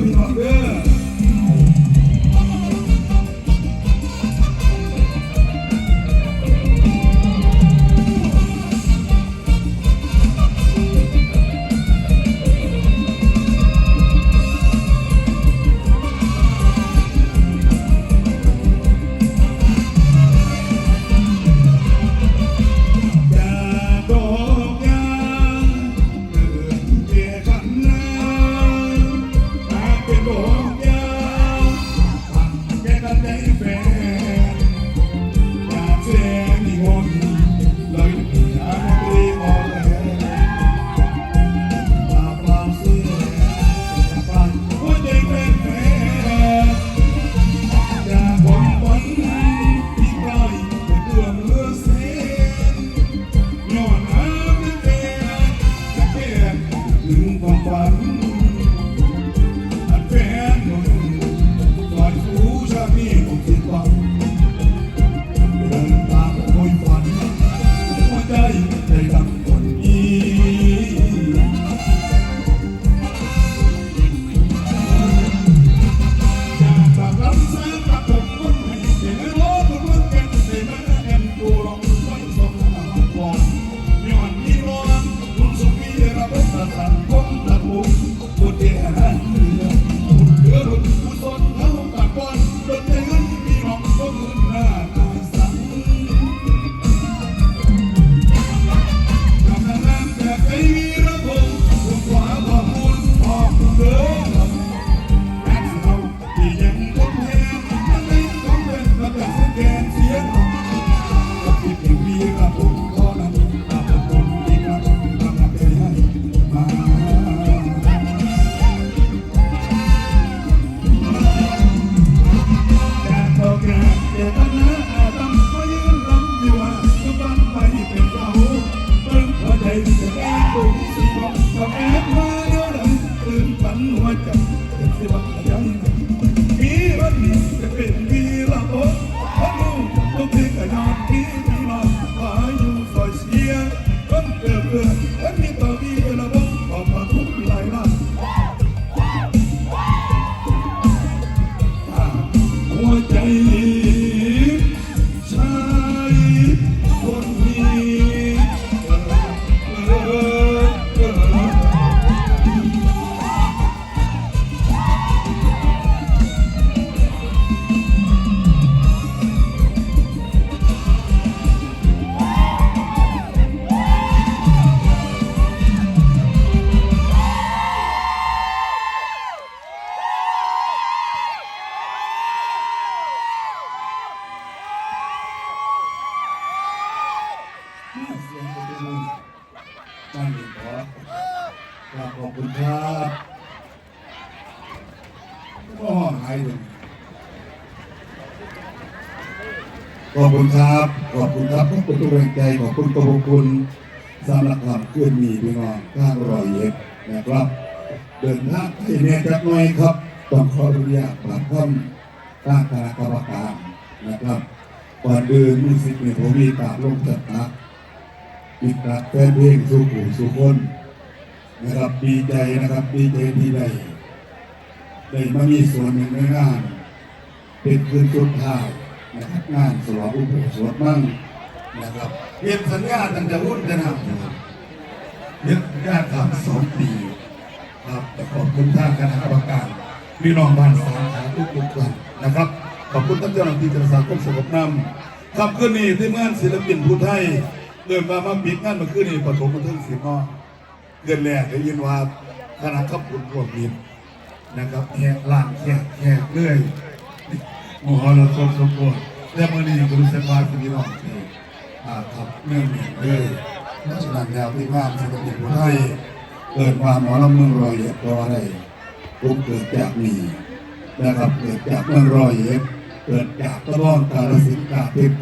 อพี่ เสียงโลกคนคนแก่เสียมาแอนกูลองไว้สมหาก่อนย้อนที่รอคุณสุขีระบบประสานคงกบุตรเดียหัน จะ นั่นเองขอกราบขอบคุณครับก็หายเลยขอบคุณครับ ขอบคุณครับขอบคุณทุกแรงใจขอบคุณขอบคุณสำหรับความเคลื่อนมีพี่น้องข้างรอยเย็บนะครับ เดินทางให้แน่จักหน่อยครับต้องขออนุญาตปรับคำตั้งคณะกรรมการนะครับก่อนอื่นมีสิทธิ์ในผมมีกราบลงจัดตัก อีกครั้งแฟนเพลงสู่ผู้สู่คนนะครับดีใจนะครับดีใจที่ได้ได้มามีส่วนหนึ่งในงาน เป็นคืนสุดท้ายนะครับงานสลองอุปสมบทมั่งนะครับเรียนสัญญาตั้งแต่รุ่นจะนำนะครับเรียนสัญญาทำสองปีครับแต่ขอบคุณท่างคณะกรรมการพี่น้องบ้านสาขาทุกทุกๆท่านนะครับ ขอบคุณท่านเจ้าหน้าที่กระทรวงสงบน้ำครับคืนนี้ที่งานศิลปินผู้ไทย เดินมามาปิดงานมื่อคืนนี้ปฐมบันเทิงศิลป์เนาะเดือนแรกได้ยินว่าคณะขับบุญรวมมิตรนะครับแหกลานแหกแหกเรื่อยมหรสพสมบูรณ์แต่เมื่อนี้ก็รู้สึกว่าพี่น้องที่อ่าขับเนื่องเหนียวเลยเพราะฉะนั้นแล้วที่งานศิลปินผู้ไทยเกิดมาหมอลำเมืองรอยเอ็ดก็อะไรผมเกิดจากนี่นะครับเกิดจากเมืองรอยเอ็ดเกิดจากตะลอนกาลสินกาเพชร